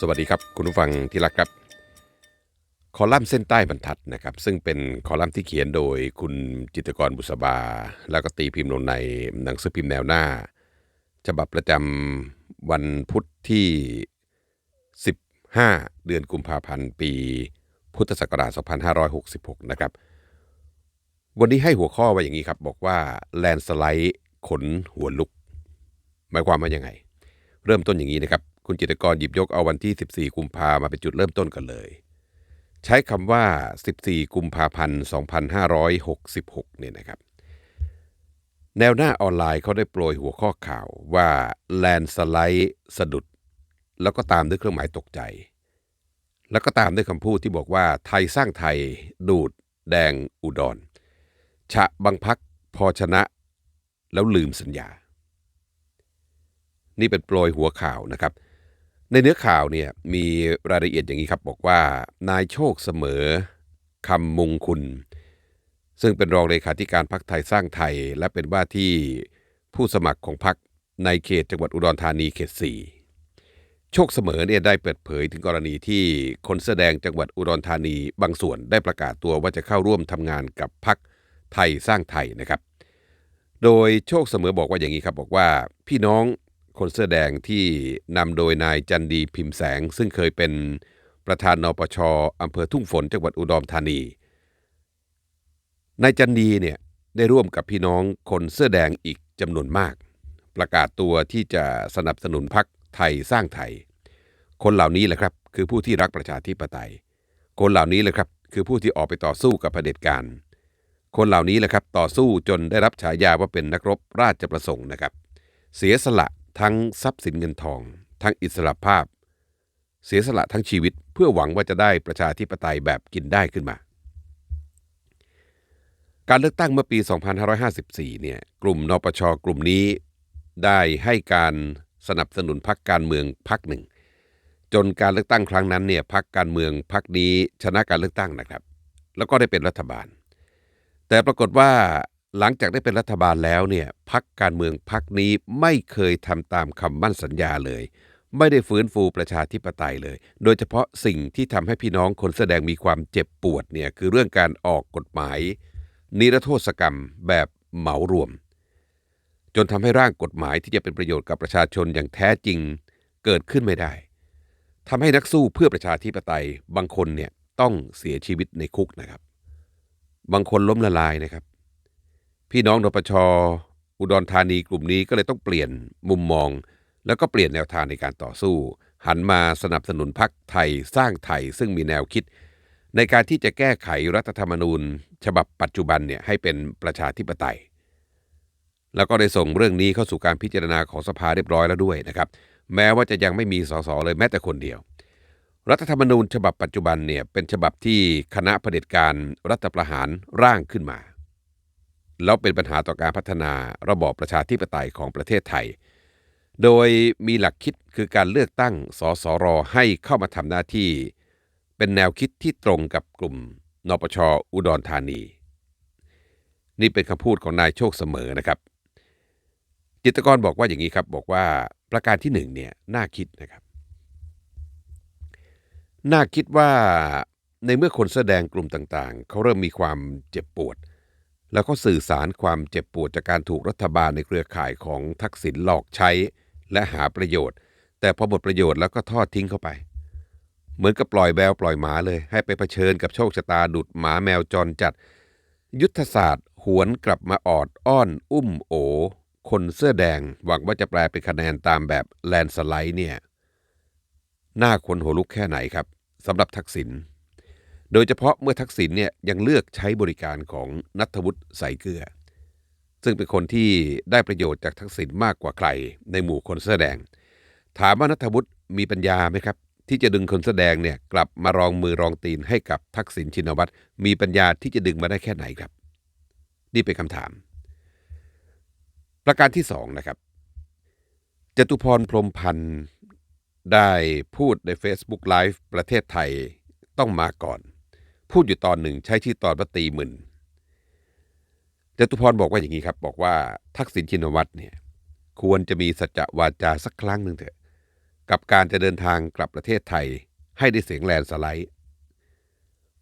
สวัสดีครับ คุณผู้ฟังที่รักครับ คอลัมน์เส้นใต้บรรทัดนะครับ ซึ่งเป็นคอลัมน์ที่เขียนโดยคุณจิตรกรบุษบา แล้วก็ตีพิมพ์ลงในหนังสือพิมพ์แนวหน้า ฉบับประจำวันพุธที่ 15 เดือนกุมภาพันธ์ ปี พุทธศักราช 2566 นะครับ วันนี้ให้หัวข้อไว้อย่างนี้ครับ บอกว่าแลนสไลด์ขนหัวลุก หมายความว่ายังไง เริ่มต้นอย่างนี้นะครับ คุณจิตกรหยิบยกเอาวันที่ 14 กุมภามาเป็นจุดเริ่มต้นกันเลย ใช้คำว่า 14 กุมภาพันธ์ 2566 เนี่ยนะครับ แนวหน้าออนไลน์เขาได้โปรยหัวข้อข่าวว่าแลนสไลด์สะดุด แล้วก็ตามด้วยเครื่องหมายตกใจ แล้วก็ตามด้วยคำพูดที่บอกว่าไทยสร้างไทยดูด แดงอุดรฉะบังพักพอชนะ แล้วลืมสัญญา นี่เป็นโปรยหัวข่าวนะครับ ในเนื้อข่าวเนี่ยมีรายละเอียดอย่างนี้ครับบอกว่านายโชคเสมอคำมุงคุณ ซึ่งเป็นรองเลขาธิการพักไทยสร้างไทย และเป็นว่าที่ผู้สมัครของพักในเขตจังหวัดอุดรธานีเขต4โชคเสมอเนี่ยได้เปิดเผยถึงกรณีที่คนแสดงจังหวัดอุดรธานีบางส่วนได้ประกาศตัวว่าจะเข้าร่วมทำงานกับพักไทยสร้างไทยนะครับ โดยโชคเสมอบอกว่าอย่างนี้ครับบอกว่าพี่น้อง คนเสื้อแดงที่นำโดยนายจันดีพิมพ์แสง ซึ่งเคยเป็นประธานนปชอำเภอทุ่งฝนจังหวัดอุดรธานี นายจันดีเนี่ยได้ร่วมกับพี่น้องคนเสื้อแดงอีกจำนวนมาก ประกาศตัวที่จะสนับสนุนพักไทยสร้างไทย คนเหล่านี้แหละครับ คือผู้ที่รักประชาธิปไตย คนเหล่านี้แหละครับ คือผู้ที่ออกไปต่อสู้กับเผด็จการ คนเหล่านี้แหละครับต่อสู้จนได้รับฉายาว่าเป็นนักรบราชประสงค์นะครับ เสียสละ ทั้งทรัพย์สินเงินทอง ทั้งอิสระภาพ เสียสละทั้งชีวิตเพื่อหวังว่าจะได้ประชาธิปไตยแบบกินได้ขึ้นมา การเลือกตั้งเมื่อปี 2554 เนี่ยกลุ่มนปชกลุ่มนี้ ได้ให้การสนับสนุนพรรคการเมืองพรรคหนึ่ง จนการเลือกตั้งครั้งนั้นเนี่ยพรรคการเมืองพรรคนี้ชนะการเลือกตั้งนะครับ แล้วก็ได้เป็นรัฐบาล แต่ปรากฏว่า หลังจากได้เป็นรัฐบาลแล้วเนี่ยพักการเมืองพักนี้ไม่เคยทำตามคำมั่นสัญญาเลย ไม่ได้ฟื้นฟูประชาธิปไตยเลย โดยเฉพาะสิ่งที่ทำให้พี่น้องคนแสดงมีความเจ็บปวดเนี่ยคือเรื่องการออกกฎหมาย นิรโทษกรรมแบบเหมารวม จนทำให้ร่างกฎหมายที่จะเป็นประโยชน์กับประชาชนอย่างแท้จริงเกิดขึ้นไม่ได้ทำให้นักสู้เพื่อประชาธิปไตยบางคนเนี่ยต้องเสียชีวิตในคุกนะครับ บางคนล้มละลายนะครับ พี่น้องนปชอุดรธานีกลุ่มนี้ก็เลยต้องเปลี่ยนมุมมอง แล้วก็เปลี่ยนแนวทางในการต่อสู้ หันมาสนับสนุนพรรคไทยสร้างไทยซึ่งมีแนวคิด ในการที่จะแก้ไขรัฐธรรมนูญ ฉบับปัจจุบันเนี่ยให้เป็นประชาธิปไตย แล้วก็ได้ส่งเรื่องนี้เข้าสู่การพิจารณาของสภาเรียบร้อยแล้วด้วยนะครับ แม้ว่าจะยังไม่มีสสเลยแม้แต่คนเดียว รัฐธรรมนูญฉบับปัจจุบันเนี่ยเป็นฉบับที่คณะเผด็จการรัฐประหารร่างขึ้นมา แล้วเป็นปัญหาต่อการพัฒนาระบอบประชาธิปไตยของประเทศไทย โดยมีหลักคิดคือการเลือกตั้งสสรให้เข้ามาทำหน้าที่ เป็นแนวคิดที่ตรงกับกลุ่มนปชอุดรธานี นี่เป็นคำพูดของนายโชคเสมอนะครับ จิตกรบอกว่าอย่างนี้ครับบอกว่าประการที่หนึ่งเนี่ยน่าคิดนะครับ น่าคิดว่าในเมื่อคนแสดงกลุ่มต่างๆ เขาเริ่มมีความเจ็บปวด แล้วก็สื่อสารความเจ็บปวดจากการถูกรัฐบาลในเครือข่ายของทักษิณหลอกใช้และหาประโยชน์ แต่พอหมดประโยชน์แล้วก็ทอดทิ้งเข้าไป เหมือนกับปล่อยแววปล่อยหมาเลย ให้ไปเผชิญกับโชคชะตาดุดหมาแมวจรจัด ยุทธศาสตร์ หวนกลับมาออดอ้อน อุ้มโอ คนเสื้อแดงหวังว่าจะแปลเป็นคะแนนตามแบบแลนสไลด์เนี่ย หน้าคนหัวลุกแค่ไหนครับสำหรับทักษิณ โดยเฉพาะเมื่อทักษิณเนี่ยยังเลือกใช้บริการของนัทวุฒิใสเกลือ ซึ่งเป็นคนที่ได้ประโยชน์จากทักษิณมากกว่าใครในหมู่คนแสดง ถามว่านัทวุฒิมีปัญญาไหมครับ ที่จะดึงคนแสดงเนี่ยกลับมารองมือรองตีนให้กับทักษิณชินวัตรมีปัญญาที่จะดึงมาได้แค่ไหนครับ นี่เป็นคำถาม ประการที่สองนะครับจตุพรพรมพันธ์ได้พูดใน Facebook Live ประเทศไทยต้องมาก่อน พูดอยู่ตอนหนึ่งใช้ชื่อตอนว่าตีหมื่นจตุพรบอกว่าอย่างนี้ครับ บอกว่าทักษิณชินวัตรเนี่ยควรจะมีสัจวาจาสักครั้งหนึ่งเถอะ กับการจะเดินทางกลับประเทศไทยให้ได้เสียงแลนสไลด์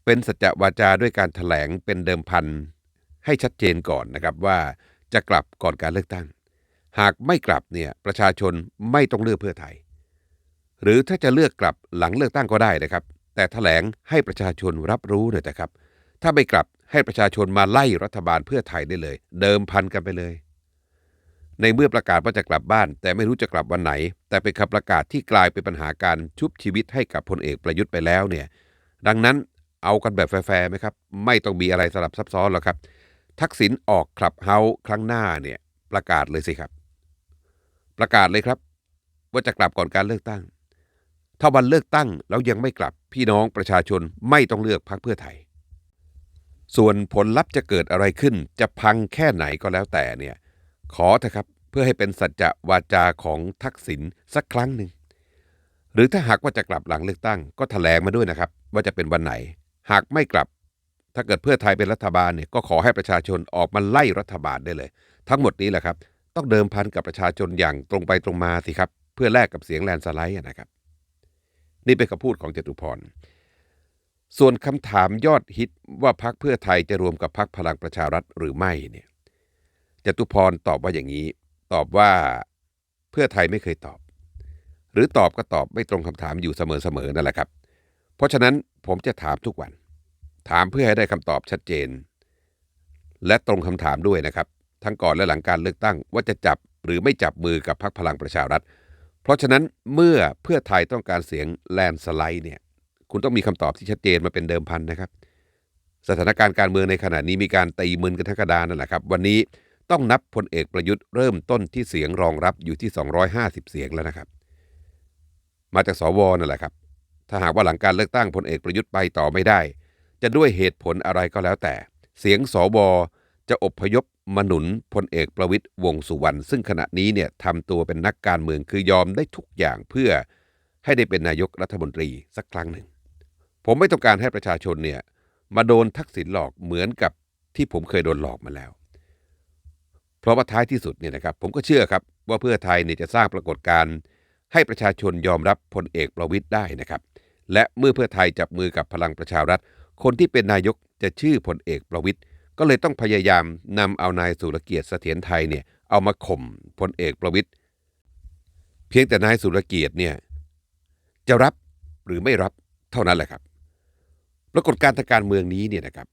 เป็นสัจจวาจาด้วยการถแถลงเป็นเดิมพันให้ชัดเจนก่อนนะครับว่าจะกลับก่อนการเลือกตั้ง หากไม่กลับเนี่ยประชาชนไม่ต้องเลือกเพื่อไทย หรือถ้าจะเลือกกลับหลังเลือกตั้งก็ได้นะครับ แต่ถแถลงให้ประชาชนรับรู้หน่อยนะครับ ถ้าไม่กลับให้ประชาชนมาไล่รัฐบาลเพื่อไทยได้เลย เดิมพันกันไปเลย ในเมื่อประกาศว่าจะกลับบ้าน แต่ไม่รู้จะกลับวันไหน แต่เป็นคำประกาศที่กลายเป็นปัญหาการชุบชีวิตให้กับพลเอกประยุทธ์ไปแล้วเนี่ย ดังนั้นเอากันแบบแฟร์ไหมครับ ไม่ต้องมีอะไรสลับซับซ้อนหรอกครับ ทักษิณออกคลับเฮาส์ครั้งหน้าเนี่ยประกาศเลยสิครับ ประกาศเลยครับ ว่าจะกลับก่อนการเลือกตั้ง ถ้าวันเลือกตั้งแล้วยังไม่กลับ พี่น้องประชาชนไม่ต้องเลือกพรรคเพื่อไทย ส่วนผลลัพธ์จะเกิดอะไรขึ้น จะพังแค่ไหนก็แล้วแต่เนี่ยขอเถอะครับเพื่อให้เป็นสัจจะวาจาของทักษิณสักครั้งหนึ่ง หรือถ้าหากว่าจะกลับหลังเลือกตั้งก็แถลงมาด้วยนะครับ ว่าจะเป็นวันไหน หากไม่กลับ ถ้าเกิดเพื่อไทยเป็นรัฐบาลเนี่ยก็ขอให้ประชาชนออกมาไล่รัฐบาลได้เลย ทั้งหมดนี้แหละครับ ต้องเดิมพันกับประชาชนอย่างตรงไปตรงมาสิครับ เพื่อแลกกับเสียงแลนสไลด์นะครับ นี่เป็นคำพูดของจตุพร ส่วนคำถามยอดฮิตว่าพักเพื่อไทยจะรวมกับพักพลังประชารัฐหรือไม่เนี่ยจตุพรตอบว่าอย่างนี้ ตอบว่าเพื่อไทยไม่เคยตอบ หรือตอบก็ตอบไม่ตรงคำถามอยู่เสมอๆนั่นแหละครับ เพราะฉะนั้นผมจะถามทุกวัน ถามเพื่อให้ได้คำตอบชัดเจน และตรงคำถามด้วยนะครับ ทั้งก่อนและหลังการเลือกตั้งว่าจะจับหรือไม่จับมือกับพรรคพลังประชารัฐ เพราะฉะนั้นเมื่อเพื่อไทยต้องการเสียงแลนสไลด์เนี่ยคุณต้องมีคำตอบที่ชัดเจนมาเป็นเดิมพันนะครับ สถานการณ์การเมืองในขณะนี้มีการตีมึนกันทั้งกระดานนั่นแหละครับ วันนี้ต้องนับพลเอกประยุทธ์เริ่มต้นที่เสียงรองรับอยู่ที่ 250 เสียงแล้วนะครับ มาจากสวนั่นแหละครับ ถ้าหากว่าหลังการเลือกตั้งพลเอกประยุทธ์ไปต่อไม่ได้ จะด้วยเหตุผลอะไรก็แล้วแต่ เสียงสวจะอบพยพ มนุนพลเอกประวิตยวงสุวรรณซึ่งขณะนี้เนี่ยทำตัวเป็นนักการเมืองคือยอมได้ทุกอย่างเพื่อให้ได้เป็นนายกรัฐมนตรีสักครั้งหนึ่ง ผมไม่ต้องการให้ประชาชนเนี่ยมาโดนทักษิณหลอกเหมือนกับที่ผมเคยโดนหลอกมาแล้ว เพราะว่าท้ายที่สุดเนี่ยนะครับผมก็เชื่อครับว่าเพื่อไทยเนี่ยจะสร้างปรากฏการณ์ให้ประชาชนยอมรับพลเอกประวิตยได้นะครับ และเมื่อเพื่อไทยจับมือกับพลังประชารัฐ คนที่เป็นนายกจะชื่อพลเอกประวิตย ก็เลยต้องพยายามนำเอานายสุรเกียรติเสถียรไทยเนี่ยเอามาข่มพลเอกประวิตยเพียงแต่นายสุรเกียรติเนี่ยจะรับหรือไม่รับเท่านั้นแหละครับปรากฏการทางการเมืองนี้เนี่ยนะครับ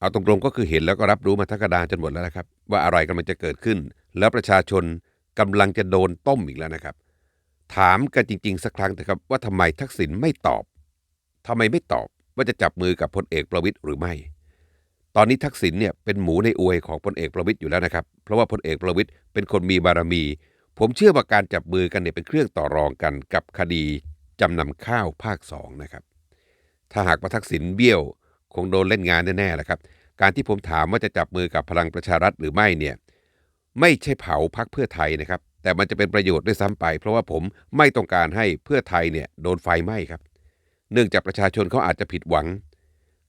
เอาตรงๆก็คือเห็นแล้วก็รับรู้มาทั้งกระดานจนหมดแล้วนะครับ ว่าอะไรกำลังจะเกิดขึ้น แล้วประชาชนกำลังจะโดนต้มอีกแล้วนะครับ ถามกันจริง ๆ สักครั้งนะครับ ว่าทำไมทักษิณไม่ตอบทำไมไม่ตอบว่าจะจับมือกับพลเอกประวิตยหรือไม่ ตอนนี้ทักษิณเนี่ยเป็นหมูในอวยของพลเอกประวิตยอยู่แล้วนะครับ เพราะว่าพลเอกประวิตยเป็นคนมีบารมี ผมเชื่อว่าการจับมือกันเนี่ยเป็นเครื่องต่อรองกันกับคดีจำนำข้าวภาคสองนะครับ ถ้าหากว่าทักษิณเบี้ยวคงโดนเล่นงานแน่ๆแหละครับ การที่ผมถามว่าจะจับมือกับพลังประชารัฐหรือไม่เนี่ยไม่ใช่เผาพักเพื่อไทยนะครับ แต่มันจะเป็นประโยชน์ด้วยซ้ำไป เพราะว่าผมไม่ต้องการให้เพื่อไทยเนี่ยโดนไฟไหม้ครับ เนื่องจากประชาชนเขาอาจจะผิดหวัง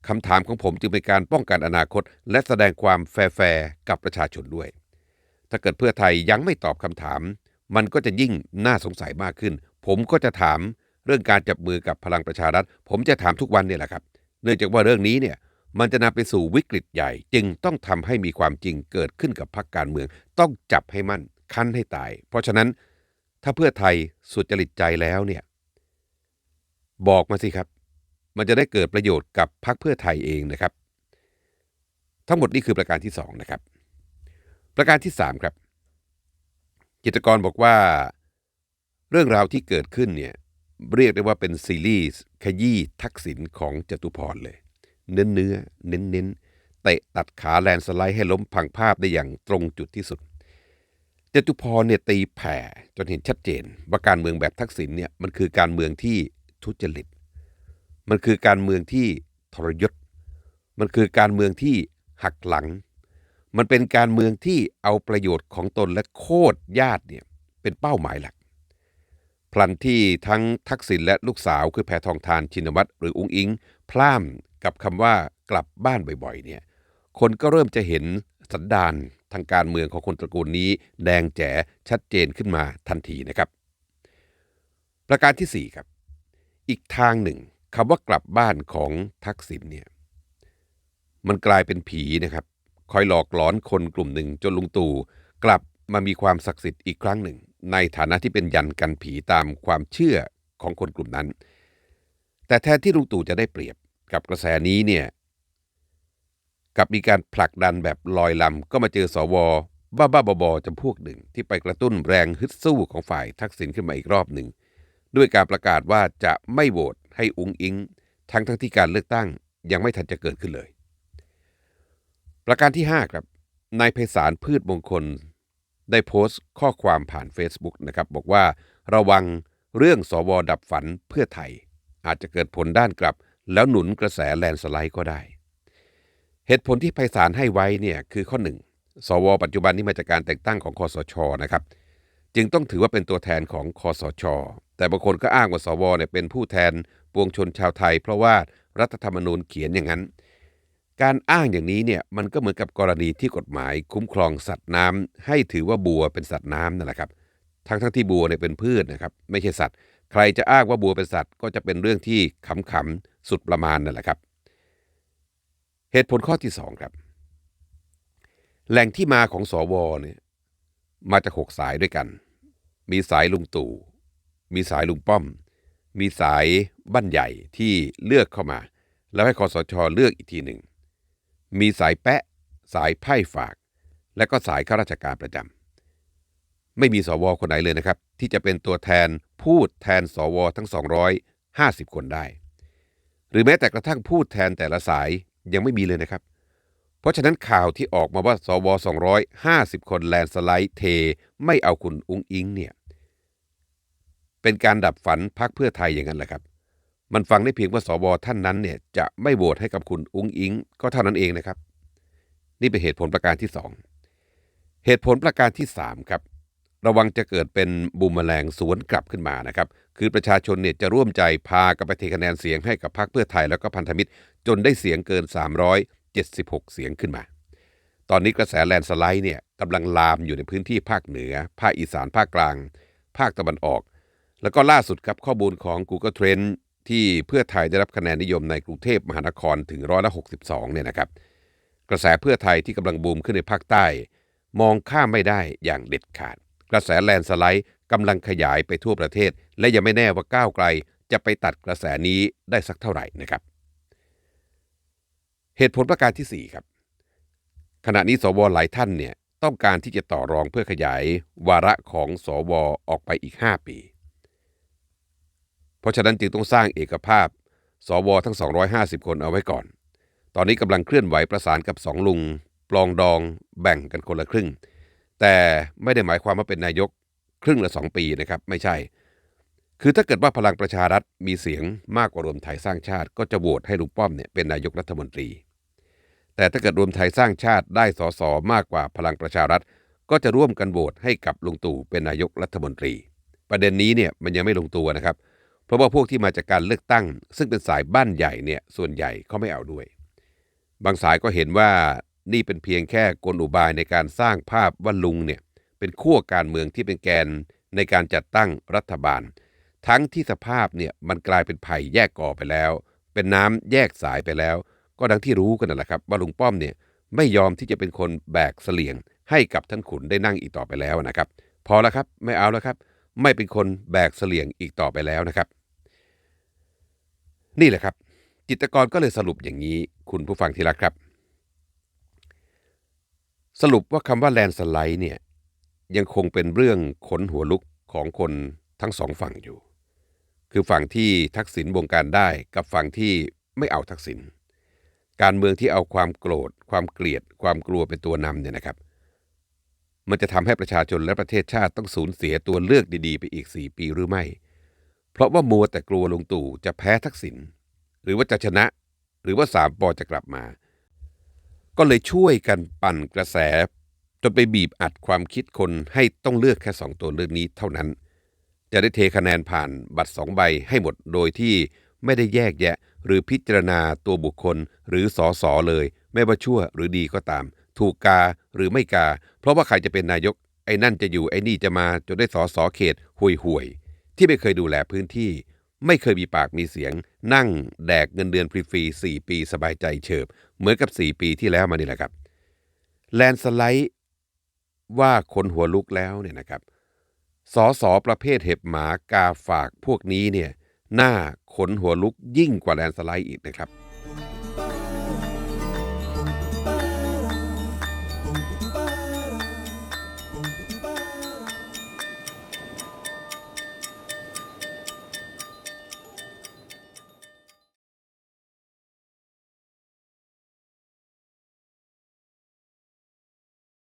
คำถามของผมจึงเป็นการป้องกันอนาคต และแสดงความแฟร์กับประชาชนด้วย ถ้าเกิดเพื่อไทยยังไม่ตอบคำถาม มันก็จะยิ่งน่าสงสัยมากขึ้น ผมก็จะถามเรื่องการจับมือกับพลังประชารัฐ ผมจะถามทุกวันเนี่ยแหละครับ เนื่องจากว่าเรื่องนี้เนี่ยมันจะนำไปสู่วิกฤตใหญ่ จึงต้องทำให้มีความจริงเกิดขึ้นกับพรรคการเมือง ต้องจับให้มั่นคั้นให้ตาย เพราะฉะนั้นถ้าเพื่อไทยสุจริตใจแล้วเนี่ย บอกมาสิครับ มันจะได้เกิดประโยชน์กับพรรคเพื่อไทยเองนะครับ ทั้งหมดนี้คือประการที่สองนะครับ ประการที่สามครับ จิตกรบอกว่าเรื่องราวที่เกิดขึ้นเนี่ยเรียกได้ว่าเป็นซีรีส์ขยี้ทักษิณของจตุพรเลย เนื้อเนื้อเน้นเน้นเตะตัดขาแลนสไลด์ให้ล้มพังภาพได้อย่างตรงจุดที่สุดจตุพรเนี่ยตีแผ่จนเห็นชัดเจน ว่าการเมืองแบบทักษิณเนี่ยมันคือการเมืองที่ทุจริต มันคือการเมืองที่ทรยศ มันคือการเมืองที่หักหลัง มันเป็นการเมืองที่เอาประโยชน์ของตนและโคตรญาติเนี่ยเป็นเป้าหมายหลัก พลันที่ทั้งทักษิณและลูกสาวคือแพทองทานชินวัตรหรืออุ้งอิง พล่ามกับคำว่ากลับบ้านบ่อยๆเนี่ยคนก็เริ่มจะเห็นสันดานทางการเมืองของคนตระกูลนี้ แดงแจ๋ชัดเจนขึ้นมาทันทีนะครับ ประการที่ 4 ครับ อีกทางหนึ่ง คำว่ากลับบ้านของทักษิณเนี่ยมันกลายเป็นผีนะครับ คอยหลอกหลอนคนกลุ่มหนึ่งจนลุงตู่กลับมามีความศักดิ์สิทธิ์อีกครั้งหนึ่ง ในฐานะที่เป็นยันกันผีตามความเชื่อของคนกลุ่มนั้น แต่แทนที่ลุงตู่จะได้เปรียบกับกระแสนี้เนี่ยกับมีการผลักดันแบบลอยลำก็มาเจอสวบ้าบ้าบอจำพวกหนึ่ง ที่ไปกระตุ้นแรงฮึดสู้ของฝ่ายทักษิณขึ้นมาอีกรอบหนึ่ง ด้วยการประกาศว่าจะไม่โหวต ให้อุงอิง ทั้งทั้งที่การเลือกตั้งยังไม่ทันจะเกิดขึ้นเลย ประการที่ 5 ครับ นายไพศาลพืชมงคล ได้โพสต์ข้อความผ่าน Facebook นะครับ บอกว่าระวังเรื่องสวดับฝันเพื่อไทย อาจจะเกิดผลด้านกลับ แล้วหนุนกระแสแลนสไลด์ก็ได้ เหตุผลที่ไพศาลให้ไว้เนี่ยคือข้อหนึ่งสว ปัจจุบันนี้มาจากการแต่งตั้งของคอสชนะครับจึงต้องถือว่าเป็นตัวแทนของคอสช แต่บางคนก็อ้างว่าสวเนี่ยเป็นผู้แทน ปวงชนชาวไทย เพราะว่ารัฐธรรมนูญเขียนอย่างนั้น การอ้างอย่างนี้เนี่ยมันก็เหมือนกับกรณีที่กฎหมายคุ้มครองสัตว์น้ำให้ถือว่าบัวเป็นสัตว์น้ำนั่นแหละครับ ทั้งทั้งที่บัวเนี่ยเป็นพืชนะครับไม่ใช่สัตว์ ใครจะอ้างว่าบัวเป็นสัตว์ ก็จะเป็นเรื่องที่ขำๆสุดประมาณนั่นแหละครับ เหตุผลข้อที่สองครับแหล่งที่มาของสวเนี่ยมาจากหกสายด้วยกัน มีสายลุงตู่ มีสายลุงป้อม มีสายบ้านใหญ่ที่เลือกเข้ามา แล้วให้คอสชเลือกอีกทีหนึ่ง มีสายแปะ สายไพ่ฝาก และก็สายข้าราชการประจำ ไม่มีสวคนไหนเลยนะครับ ที่จะเป็นตัวแทนพูดแทนสวทั้ง 250 คนได้ หรือแม้แต่กระทั่งพูดแทนแต่ละสายยังไม่มีเลยนะครับ เพราะฉะนั้นข่าวที่ออกมาว่าสว 250 คนแลนสไลด์เท ไม่เอาคุณอุ้งอิงเนี่ย เป็นการดับฝันพักเพื่อไทยอย่างนั้นแหละครับ มันฟังได้เพียงว่าสวท่านนั้นเนี่ยจะไม่โหวตให้กับคุณอุ้งอิง ก็เท่านั้นเองนะครับ นี่เป็นเหตุผลประการที่ 2 เหตุผลประการที่3ครับระวังจะเกิดเป็นบูมแมลงสวนกลับขึ้นมานะครับ คือประชาชนเนี่ยจะร่วมใจพากันไปเทคะแนนเสียงให้กับพรรคเพื่อไทยแล้วก็พันธมิตร จนได้เสียงเกิน 376 เสียงขึ้นมา ตอนนี้กระแสแลนสไลด์เนี่ยกำลังลามอยู่ในพื้นที่ภาคเหนือ ภาคอีสานภาคกลาง ภาคตะวันออก แล้วก็ล่าสุดครับข้อมูลของ Google Trend ที่เพื่อไทยได้รับคะแนนนิยมในกรุงเทพมหานครถึงร้อยละ62เนี่ยนะครับ กระแสเพื่อไทยที่กำลังบูมขึ้นในภาคใต้ มองข้ามไม่ได้อย่างเด็ดขาด กระแสแลนสไลด์กำลังขยายไปทั่วประเทศ และยังไม่แน่ว่าก้าวไกล จะไปตัดกระแสนี้ได้สักเท่าไหร่นะครับ เหตุผลประการที่ 4 ครับ ขณะนี้สวหลายท่านเนี่ยต้องการที่จะต่อรองเพื่อขยายวาระของสวออกไปอีก 5 ปี เพราะฉะนั้นจึงต้องสร้างเอกภาพ สวทั้ง 250 คนเอาไว้ก่อน ตอนนี้กำลังเคลื่อนไหวประสานกับสองลุง ปลองดองแบ่งกันคนละครึ่ง แต่ไม่ได้หมายความว่าเป็นนายกครึ่งละสองปีนะครับไม่ใช่ คือถ้าเกิดว่าพลังประชารัฐมีเสียงมากกว่ารวมไทยสร้างชาติ ก็จะโหวตให้ลุงป้อมเนี่ยเป็นนายกรัฐมนตรี แต่ถ้าเกิดรวมไทยสร้างชาติได้สสมากกว่าพลังประชารัฐ ก็จะร่วมกันโหวตให้กับลุงตู่เป็นนายกรัฐมนตรี ประเด็นนี้เนี่ยมันยังไม่ลงตัวนะครับเพราะว่าพวกที่มาจากการเลือกตั้ง ซึ่งเป็นสายบ้านใหญ่เนี่ยส่วนใหญ่เขาไม่เอาด้วย บางสายก็เห็นว่านี่เป็นเพียงแค่กลอุบายในการสร้างภาพว่าลุงเนี่ยเป็นขั้วการเมืองที่เป็นแกนในการจัดตั้งรัฐบาล ทั้งที่สภาพเนี่ยมันกลายเป็นไผ่แยกก่อไปแล้ว เป็นน้ำแยกสายไปแล้ว ก็ดังที่รู้กันนั่นแหละครับ ว่าลุงป้อมเนี่ยไม่ยอมที่จะเป็นคนแบกเสลียง ให้กับท่านขุนได้นั่งอีกต่อไปแล้วนะครับ พอแล้วครับไม่เอาแล้วครับ ไม่เป็นคนแบกเสลียงอีกต่อไปแล้วนะครับ นี่แหละครับ จิตกรก็เลยสรุปอย่างนี้คุณผู้ฟังที่รักครับ สรุปว่าคำว่าแลนสไลด์เนี่ยยังคงเป็นเรื่องขนหัวลุกของคนทั้งสองฝั่งอยู่ คือฝั่งที่ทักษิณบงการได้กับฝั่งที่ไม่เอาทักษิณการเมืองที่เอาความโกรธ ความเกลียด ความกลัวเป็นตัวนำเนี่ยนะครับ มันจะทำให้ประชาชนและประเทศชาติต้องสูญเสียตัวเลือกดีๆ ไปอีก 4 ปีหรือไม่ เพราะว่ามัวแต่กลัวลุงตู่จะแพ้ทักษิณหรือว่าจะชนะ หรือว่าสามปอจะกลับมา ก็เลยช่วยกันปั่นกระแส จนไปบีบอัดความคิดคนให้ต้องเลือกแค่สองตัวเลือกนี้เท่านั้น จะได้เทคะแนนผ่านบัตรสองใบให้หมดโดยที่ไม่ได้แยกแยะ หรือพิจารณาตัวบุคคลหรือสอสอเลย ไม่ว่าชั่วหรือดีก็ตาม ถูกกาหรือไม่กา เพราะว่าใครจะเป็นนายกไอ้นั่นจะอยู่ไอ้นี่จะมาจนได้สอสอเขตห่วยห่วย ที่ไม่เคยดูแลพื้นที่ ไม่เคยมีปากมีเสียง นั่งแดกเงินเดือนฟรีๆ4ปีสบายใจเฉิบ เหมือนกับ 4 ปีที่แล้วมานี่แหละครับ แลนสไลด์ว่าคนหัวลุกแล้วเนี่ยนะครับสอสอประเภทเห็บหมากาฝากพวกนี้เนี่ยหน้าขนหัวลุกยิ่งกว่าแลนสไลด์อีกนะครับ